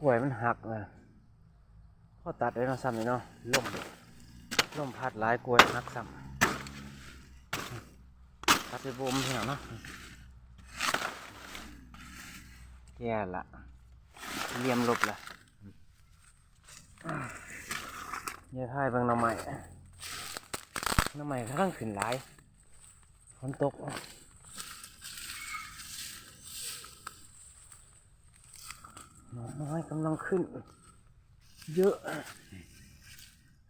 กล้วยมันหักเลยพอตัดได้เนาะซ้ำเลยเนาะล่มล่มพัดหลายกล้วยหักซ้ำตัดไปบ่มเพียงเนาะแย่ละเลียมลบละเยอท้ายเบางหน้ำใหม่หน้ำใหม่กำลังขึ้นหลายฝนตก หน่อไม้กำลังขึ้น เยอะ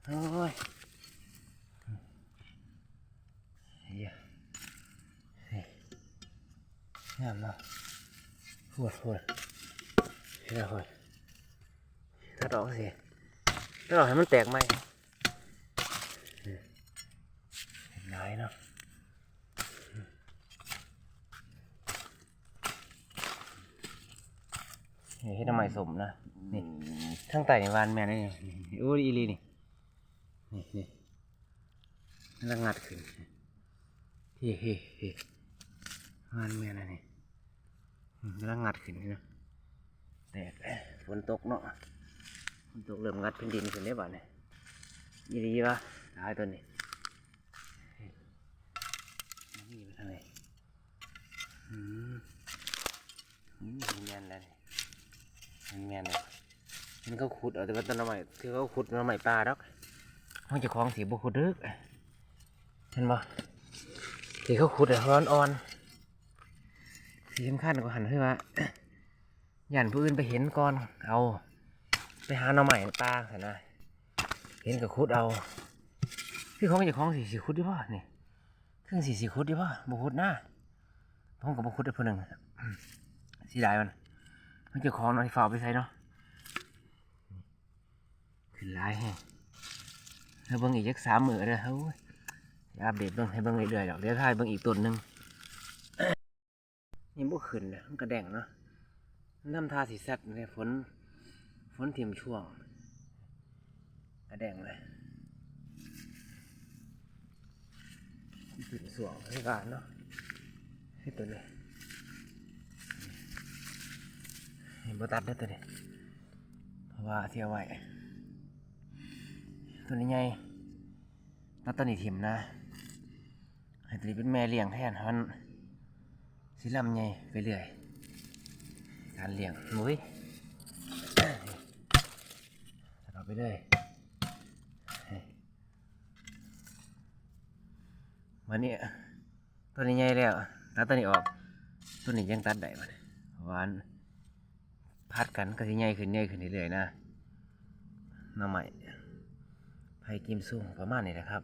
โอ้ยเฮียเฮ้ยงามเนาะปวดหวดเฮ้ยปวดถ้าดอกสิถ้าดอกให้มันแตกไหมเห็นไหมเนาะ นี่ให้ทำไมสมนะนี่ทั้งไต่วานแม่นี่นี่โอ้ยอีหลีนี่นี่นี่แล้วงัดขึ้นเฮ้เฮ้เฮ้วานแม่นะนี่อืมแล้วงัดขึ้นนี่นะแตกฝนตกเนาะฝนตกเริ่มงัดพื้นดินขึ้นได้บ้านี่อีหลีวะตายตัวนี้เฮ้มันนี่ไปทางไหนอืมอืมแม่นแล้วนี่มัน แม่นเลยมันเขาขุดเอาแต่ว่าต้นไม้คือเขาขุดต้นไม้ป่าดอกมันจะคล้องสีบุขุดดึกเห็นบ่ที่เขาขุดอะร้อนอ่อนสีสำคัญกว่าหันคือว่ายันผู้อื่นไปเห็นก่อนเอา ไปหาหน่อไม้ป่าเห็นนะเห็นกับขุดเอาคือเขาไม่จะคล้องสีสีขุดดีป่ะนี่เครื่องสีสีขุดดีป่ะบุขุดหน้าผมกับบุขุดได้เพื่นหนึ่งสีได้มัน มันจะของเนาะที่ฝาไปใส่เนาะขึ้นหลายแฮงเฮ้เบิ่งอีกยักสามมือเด้อเฮ้ยอย่าอัปเดตเบิ่งให้เบิ่งเรื่อยๆดอกเดี๋ยวถ่ายเบิ่งอีกต้นหนึ่งนี่บ่ขึ้นนะมันกระแดงเนาะน้ำทาสีแซดเลยฝนฝนถิ่มช่วง กระแดงเลยขึ้นสวงให้การเนาะให้ตัวนี้ เห็น บตัดได้ตัวนี้เพราะว่าเที่ยไว้ตัวนี้ไงแล้วตัวนี้ถิ่มนะให้ตัวนี้เป็นแม่เลี้ยงแทนฮันสิลำไงไปเรื่อยการเลี้ยงมุ้ยตัดออกไปเลยวันนี้ตัวนี้ใหญ่แล้วตัดตัวนี้ออกตัวนี้ยังตัดได้มันเพราะว่าอัน พัดกันก็สิใหญ่ขึ้นใหญ่ขึ้นเรื่อยๆนะหน้ำใหม่ไผ่กิมซุ่มประมาณนี้แหละครับ